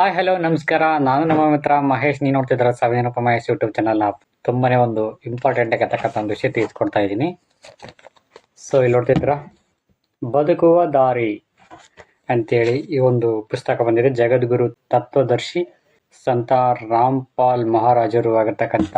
Hi hello ನಮಸ್ಕಾರ. ನಾನು ನಮ್ಮ ಮಿತ್ರ ಮಹೇಶ್. ನೀವು ನೋಡ್ತಿದ್ರ ಸಾವಿನಪ್ಪ ಮಹೇಶ್ ಯೂಟ್ಯೂಬ್ ಚಾನಲ್ನ ತುಂಬಾನೇ ಒಂದು ಇಂಪಾರ್ಟೆಂಟ್ ಆಗಿರ್ತಕ್ಕಂಥ ಒಂದು ವಿಷಯ ತಿಳಿಸ್ಕೊಡ್ತಾ ಇದ್ದೀನಿ. ಸೊ ಇಲ್ಲಿ ನೋಡ್ತಿದ್ರ ಬದುಕುವ ದಾರಿ ಅಂತೇಳಿ ಈ ಒಂದು ಪುಸ್ತಕ ಬಂದಿದೆ. ಜಗದ್ಗುರು ತತ್ವದರ್ಶಿ ಸಂತ ರಾಮ್ಪಾಲ್ ಮಹಾರಾಜರು ಆಗಿರ್ತಕ್ಕಂಥ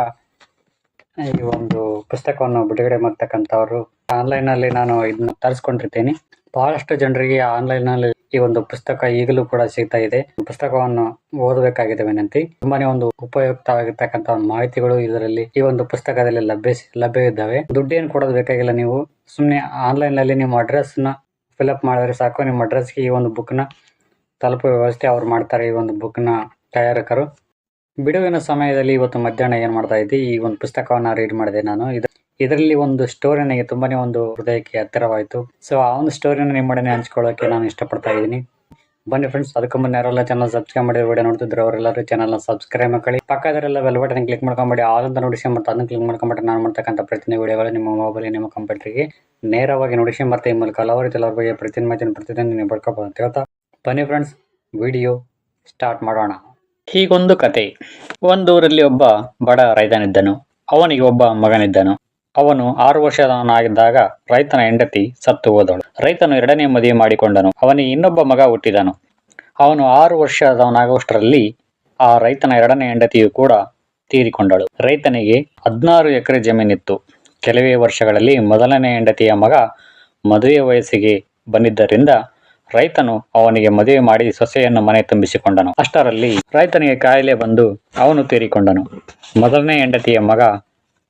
ಈ ಒಂದು ಪುಸ್ತಕವನ್ನು ಬಿಡುಗಡೆ ಮಾಡ್ತಕ್ಕಂಥವ್ರು. ಆನ್ಲೈನ್ ಅಲ್ಲಿ ನಾನು ಇದನ್ನ ತರಿಸ್ಕೊಂಡಿರ್ತೇನೆ. ಬಹಳಷ್ಟು ಜನರಿಗೆ ಆನ್ಲೈನ್ನಲ್ಲಿ ಈ ಒಂದು ಪುಸ್ತಕ ಈಗಲೂ ಕೂಡ ಸಿಗ್ತಾ ಇದೆ. ಪುಸ್ತಕವನ್ನು ಓದಬೇಕಾಗಿದೆ ವಿನಂತಿ. ತುಂಬಾನೇ ಒಂದು ಉಪಯುಕ್ತವಾಗಿರ್ತಕ್ಕಂಥ ಮಾಹಿತಿಗಳು ಇದರಲ್ಲಿ ಈ ಒಂದು ಪುಸ್ತಕದಲ್ಲಿ ಲಭ್ಯ ಲಭ್ಯ ಇದ್ದಾವೆ. ದುಡ್ಡೇನು ಕೊಡೋದು ಬೇಕಾಗಿಲ್ಲ ನೀವು. ಸುಮ್ಮನೆ ಆನ್ಲೈನ್ನಲ್ಲಿ ನಿಮ್ಮ ಅಡ್ರೆಸ್ನ ಫಿಲ್ಅಪ್ ಮಾಡಿದ್ರೆ ಸಾಕು. ನಿಮ್ಮ ಅಡ್ರೆಸ್ಗೆ ಈ ಒಂದು ಬುಕ್ನ ತಲುಪುವ ವ್ಯವಸ್ಥೆ ಅವ್ರು ಮಾಡ್ತಾರೆ. ಈ ಒಂದು ಬುಕ್ನ ತಯಾರಕರು. ಬಿಡುವಿನ ಸಮಯದಲ್ಲಿ ಇವತ್ತು ಮಧ್ಯಾಹ್ನ ಏನ್ ಮಾಡ್ತಾ ಇದ್ದೀವಿ ಈ ಒಂದು ಪುಸ್ತಕವನ್ನು ರೀಡ್ ಮಾಡಿದೆ ನಾನು. ಇದು ಇದರಲ್ಲಿ ಒಂದು ಸ್ಟೋರಿ ನನಗೆ ತುಂಬಾನೇ ಒಂದು ಹೃದಯಕ್ಕೆ ಹತ್ತಿರವಾಯಿತು. ಸೊ ಆ ಒಂದು ಸ್ಟೋರಿನ ನಿಮ್ಮೊಡನೆ ಹಂಚ್ಕೊಳ್ಳೋಕೆ ನಾನು ಇಷ್ಟಪಡ್ತಾ ಇದ್ದೀನಿ. ಬನ್ನಿ ಫ್ರೆಂಡ್ಸ್ ಅದಕ್ಕೂ ಮುನ್ನ ಯಾರೆಲ್ಲ ಚಾನಲ್ ಸಬ್ಸ್ಕ್ರೈಬ್ ಮಾಡಿ ವಿಡಿಯೋ ನೋಡ್ತಿದ್ರು ಅವರೆಲ್ಲರೂ ಚಾನಲ್ನ ಸಬ್ಸ್ಕ್ರೈಬ್ ಮಾಡ್ಕೊಳ್ಳಿ. ಪಕ್ಕದಲ್ಲೆಲ್ಲ ಬೆಲ್ ಬಟನ್ ಕ್ಲಿಕ್ ಆಲ್ ಅಂತ ನೋಟಿಫಿಕೇಶನ್ ಮತ್ತೆ ಅದನ್ನ ಕ್ಲಿಕ್ ಮಾಡ್ಕೊಂಬಿಟ್ಟು ನಾನು ಮಾಡ್ತಕ್ಕಂಥ ಪ್ರತಿಯೊಂದು ವಿಡಿಯೋಗಳು ನಿಮ್ಮ ಮೊಬೈಲ್ ನಿಮ್ಮ ಕಂಪ್ಯೂಟರ್ಗೆ ನೇರವಾಗಿ ನೋಡಿಸಿ ಮತ್ತೆ ಈ ಮೂಲಕ ಹಲವಾರು ರೀತಿ ಬಗ್ಗೆ ಪ್ರತಿದಿನ ಮಾಹಿತಿನ ಪ್ರತಿದಿನ ನೀವು ಪಡ್ಕೋಬೋದು ಅಂತ ಹೇಳ್ತಾ, ಬನ್ನಿ ಫ್ರೆಂಡ್ಸ್ ವಿಡಿಯೋ ಸ್ಟಾರ್ಟ್ ಮಾಡೋಣ. ಹೀಗೊಂದು ಕತೆ. ಒಂದೂರಲ್ಲಿ ಒಬ್ಬ ಬಡ ರೈತನಿದ್ದನು. ಅವನಿಗೆ ಒಬ್ಬ ಮಗನಿದ್ದನು. ಅವನು ಆರು ವರ್ಷದವನಾಗಿದ್ದಾಗ ರೈತನ ಹೆಂಡತಿ ಸತ್ತು ಹೋದಳು. ರೈತನು ಎರಡನೇ ಮದುವೆ ಮಾಡಿಕೊಂಡನು. ಅವನಿಗೆ ಇನ್ನೊಬ್ಬ ಮಗ ಹುಟ್ಟಿದನು. ಅವನು ಆರು ವರ್ಷದವನಾಗುವಷ್ಟರಲ್ಲಿ ಆ ರೈತನ ಎರಡನೇ ಹೆಂಡತಿಯು ಕೂಡ ತೀರಿಕೊಂಡಳು. ರೈತನಿಗೆ ಹದಿನಾರು ಎಕರೆ ಜಮೀನಿತ್ತು. ಕೆಲವೇ ವರ್ಷಗಳಲ್ಲಿ ಮೊದಲನೇ ಹೆಂಡತಿಯ ಮಗ ಮದುವೆ ವಯಸ್ಸಿಗೆ ಬಂದಿದ್ದರಿಂದ ರೈತನು ಅವನಿಗೆ ಮದುವೆ ಮಾಡಿ ಸೊಸೆಯನ್ನು ಮನೆ ತುಂಬಿಸಿಕೊಂಡನು. ಅಷ್ಟರಲ್ಲಿ ರೈತನಿಗೆ ಕಾಯಿಲೆ ಬಂದು ಅವನು ತೀರಿಕೊಂಡನು. ಮೊದಲನೇ ಹೆಂಡತಿಯ ಮಗ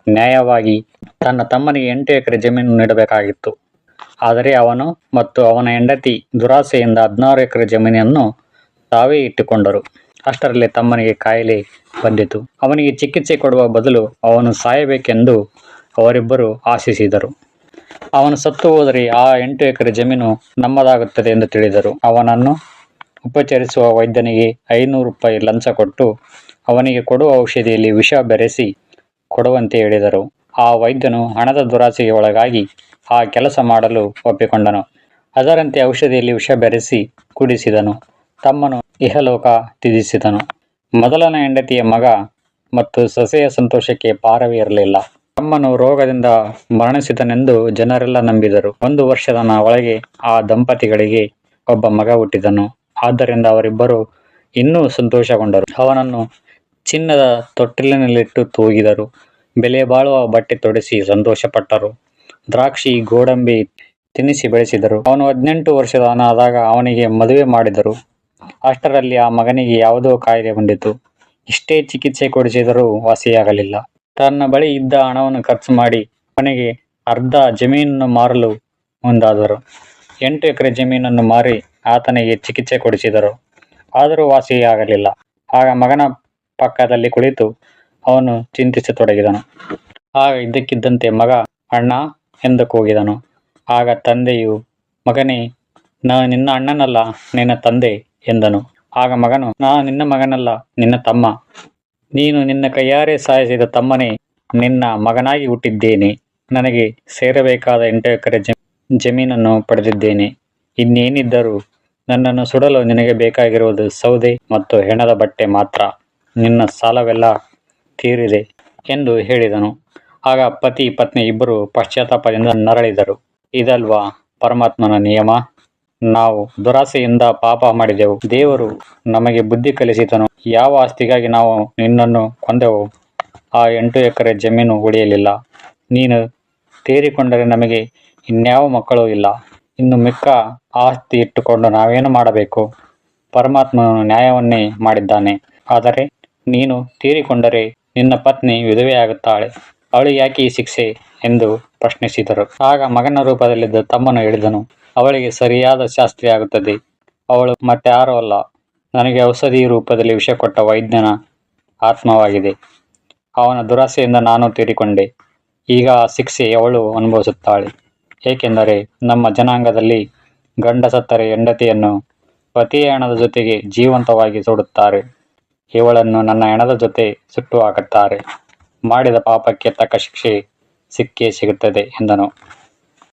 ನ್ಯಾಯವಾಗಿ ತನ್ನ ತಮ್ಮನಿಗೆ ಎಂಟು ಎಕರೆ ಜಮೀನು ನೀಡಬೇಕಾಗಿತ್ತು. ಆದರೆ ಅವನು ಮತ್ತು ಅವನ ಹೆಂಡತಿ ದುರಾಸೆಯಿಂದ ಹದಿನಾರು ಎಕರೆ ಜಮೀನನ್ನು ತಾವೇ ಇಟ್ಟುಕೊಂಡರು. ಅಷ್ಟರಲ್ಲಿ ತಮ್ಮನಿಗೆ ಕಾಯಿಲೆ ಬಂದಿತು. ಅವನಿಗೆ ಚಿಕಿತ್ಸೆ ಕೊಡುವ ಬದಲು ಅವನು ಸಾಯಬೇಕೆಂದು ಅವರಿಬ್ಬರು ಆಶಿಸಿದರು. ಅವನು ಸತ್ತು ಹೋದರೆ ಆ ಎಂಟು ಎಕರೆ ಜಮೀನು ನಮ್ಮದಾಗುತ್ತದೆ ಎಂದು ತಿಳಿದರು. ಅವನನ್ನು ಉಪಚರಿಸುವ ವೈದ್ಯನಿಗೆ ಐನೂರು ರೂಪಾಯಿ ಲಂಚ ಕೊಟ್ಟು ಅವನಿಗೆ ಕೊಡುವ ಔಷಧಿಯಲ್ಲಿ ವಿಷ ಬೆರೆಸಿ ಕೊಡುವಂತೆ ಹೇಳಿದರು. ಆ ವೈದ್ಯನು ಹಣದ ದುರಾಸೆಗೆ ಒಳಗಾಗಿ ಆ ಕೆಲಸ ಮಾಡಲು ಒಪ್ಪಿಕೊಂಡನು. ಅದರಂತೆ ಔಷಧಿಯಲ್ಲಿ ವಿಷ ಬೆರೆಸಿ ಕುಡಿಸಿದನು. ತಮ್ಮನು ಇಹಲೋಕ ತ್ಯಜಿಸಿದನು ಮೊದಲನ ಹೆಂಡತಿಯ ಮಗ ಮತ್ತು ಸೊಸೆಯ ಸಂತೋಷಕ್ಕೆ ಪಾರವೇ ಇರಲಿಲ್ಲ. ತಮ್ಮನು ರೋಗದಿಂದ ಮರಣಿಸಿದನೆಂದು ಜನರೆಲ್ಲ ನಂಬಿದರು. ಒಂದು ವರ್ಷದ ಒಳಗೆ ಆ ದಂಪತಿಗಳಿಗೆ ಒಬ್ಬ ಮಗ ಹುಟ್ಟಿದನು. ಆದ್ದರಿಂದ ಅವರಿಬ್ಬರು ಇನ್ನೂ ಸಂತೋಷಗೊಂಡರು. ಅವನನ್ನು ಚಿನ್ನದ ತೊಟ್ಟಿಲಿನಲ್ಲಿಟ್ಟು ತೂಗಿದರು. ಬೆಲೆ ಬಾಳುವ ಬಟ್ಟೆ ತೊಡಿಸಿ ಸಂತೋಷಪಟ್ಟರು. ದ್ರಾಕ್ಷಿ, ಗೋಡಂಬಿ ತಿನ್ನಿಸಿ ಬೆಳೆಸಿದರು. ಅವನು ಹದಿನೆಂಟು ವರ್ಷದವನಾದಾಗ ಅವನಿಗೆ ಮದುವೆ ಮಾಡಿದರು. ಅಷ್ಟರಲ್ಲಿ ಆ ಮಗನಿಗೆ ಯಾವುದೋ ಕಾಯಿಲೆ ಬಂದಿತು ಇಷ್ಟೇ ಚಿಕಿತ್ಸೆ ಕೊಡಿಸಿದರೂ ವಾಸಿಯಾಗಲಿಲ್ಲ. ತನ್ನ ಬಳಿ ಇದ್ದ ಹಣವನ್ನು ಖರ್ಚು ಮಾಡಿ ಕೊನೆಗೆ ಅರ್ಧ ಜಮೀನನ್ನು ಮಾರಲು ಮುಂದಾದರು. ಎಂಟು ಎಕರೆ ಜಮೀನನ್ನು ಮಾರಿ ಆತನಿಗೆ ಚಿಕಿತ್ಸೆ ಕೊಡಿಸಿದರು. ಆದರೂ ವಾಸಿಯಾಗಲಿಲ್ಲ. ಆಗ ಮಗನ ಪಕ್ಕದಲ್ಲಿ ಕುಳಿತು ಅವನು ಚಿಂತಿಸತೊಡಗಿದನು. ಆಗ ಇದ್ದಕ್ಕಿದ್ದಂತೆ ಮಗ, ಅಣ್ಣ ಎಂದು ಕೂಗಿದನು ಆಗ ತಂದೆಯು, ಮಗನೇ ನಾನು ನಿನ್ನ ಅಣ್ಣನಲ್ಲ, ನಿನ್ನ ತಂದೆ ಎಂದನು. ಆಗ ಮಗನು ನಾನು ನಿನ್ನ ಮಗನಲ್ಲ, ನಿನ್ನ ತಮ್ಮ. ನೀನು ನಿನ್ನ ಕೈಯಾರೆ ಸಾಯಿಸಿದ ತಮ್ಮನೇ, ನಿನ್ನ ಮಗನಾಗಿ ಹುಟ್ಟಿದ್ದೇನೆ. ನನಗೆ ಸೇರಬೇಕಾದ ಎಂಟು ಎಕರೆ ಜಮೀನನ್ನು ಪಡೆದಿದ್ದೇನೆ. ಇನ್ನೇನಿದ್ದರೂ ನನ್ನನ್ನು ಸುಡಲು ನಿನಗೆ ಬೇಕಾಗಿರುವುದು ಸೌದೆ ಮತ್ತು ಹೆಣದ ಬಟ್ಟೆ ಮಾತ್ರ. ನಿನ್ನ ಸಾಲವೆಲ್ಲ ತೀರಿದೆ ಎಂದು ಹೇಳಿದನು. ಆಗ ಪತಿ ಪತ್ನಿ ಇಬ್ಬರು ಪಶ್ಚಾತ್ತಾಪದಿಂದ ನರಳಿದರು. ಇದಲ್ವಾ ಪರಮಾತ್ಮನ ನಿಯಮ? ನಾವು ದುರಾಸೆಯಿಂದ ಪಾಪ ಮಾಡಿದೆವು. ದೇವರು ನಮಗೆ ಬುದ್ಧಿ ಕಲಿಸಿದನು. ಯಾವ ಆಸ್ತಿಗಾಗಿ ನಾವು ನಿನ್ನನ್ನು ಕೊಂದೆವು? ಆ ಎಂಟು ಎಕರೆ ಜಮೀನು ಉಳಿಯಲಿಲ್ಲ. ನೀನು ತೀರಿಕೊಂಡರೆ ನಮಗೆ ಇನ್ಯಾವ ಮಕ್ಕಳು ಇಲ್ಲ. ಇನ್ನು ಮಿಕ್ಕ ಆಸ್ತಿ ಇಟ್ಟುಕೊಂಡು ನಾವೇನು ಮಾಡಬೇಕು? ಪರಮಾತ್ಮನು ನ್ಯಾಯವನ್ನೇ ಮಾಡಿದ್ದಾನೆ. ಆದರೆ ನೀನು ತೀರಿಕೊಂಡರೆ ನಿನ್ನ ಪತ್ನಿ ವಿಧವೆಯಾಗುತ್ತಾಳೆ. ಅವಳು ಯಾಕೆ ಈ ಶಿಕ್ಷೆ? ಎಂದು ಪ್ರಶ್ನಿಸಿದರು. ಆಗ ಮಗನ ರೂಪದಲ್ಲಿದ್ದ ತಮ್ಮನು ಹೇಳಿದನು, ಅವಳಿಗೆ ಸರಿಯಾದ ಶಾಸ್ತ್ರಿ ಆಗುತ್ತದೆ. ಅವಳು ಮತ್ತಾರೂ ಅಲ್ಲ. ನನಗೆ ಔಷಧಿ ರೂಪದಲ್ಲಿ ವಿಷ ಕೊಟ್ಟ ವೈದ್ಯನ ಆತ್ಮವಾಗಿದೆ. ಅವನ ದುರಾಸೆಯಿಂದ ನಾನು ತೀರಿಕೊಂಡೆ. ಈಗ ಆ ಶಿಕ್ಷೆ ಅವಳು ಅನುಭವಿಸುತ್ತಾಳೆ. ಏಕೆಂದರೆ ನಮ್ಮ ಜನಾಂಗದಲ್ಲಿ ಗಂಡ ಸತ್ತರೆ ಹೆಂಡತಿಯನ್ನು ಪತಿಯ ಹಣದ ಜೊತೆಗೆ ಜೀವಂತವಾಗಿ ಸುಡುತ್ತಾರೆ. ಇವಳನ್ನು ನನ್ನ ಹೆಣದ ಜೊತೆ ಸುಟ್ಟು ಹಾಕುತ್ತಾರೆ. ಮಾಡಿದ ಪಾಪಕ್ಕೆ ತಕ್ಕ ಶಿಕ್ಷೆ ಸಿಕ್ಕೇ ಸಿಗುತ್ತದೆ ಎಂದನು.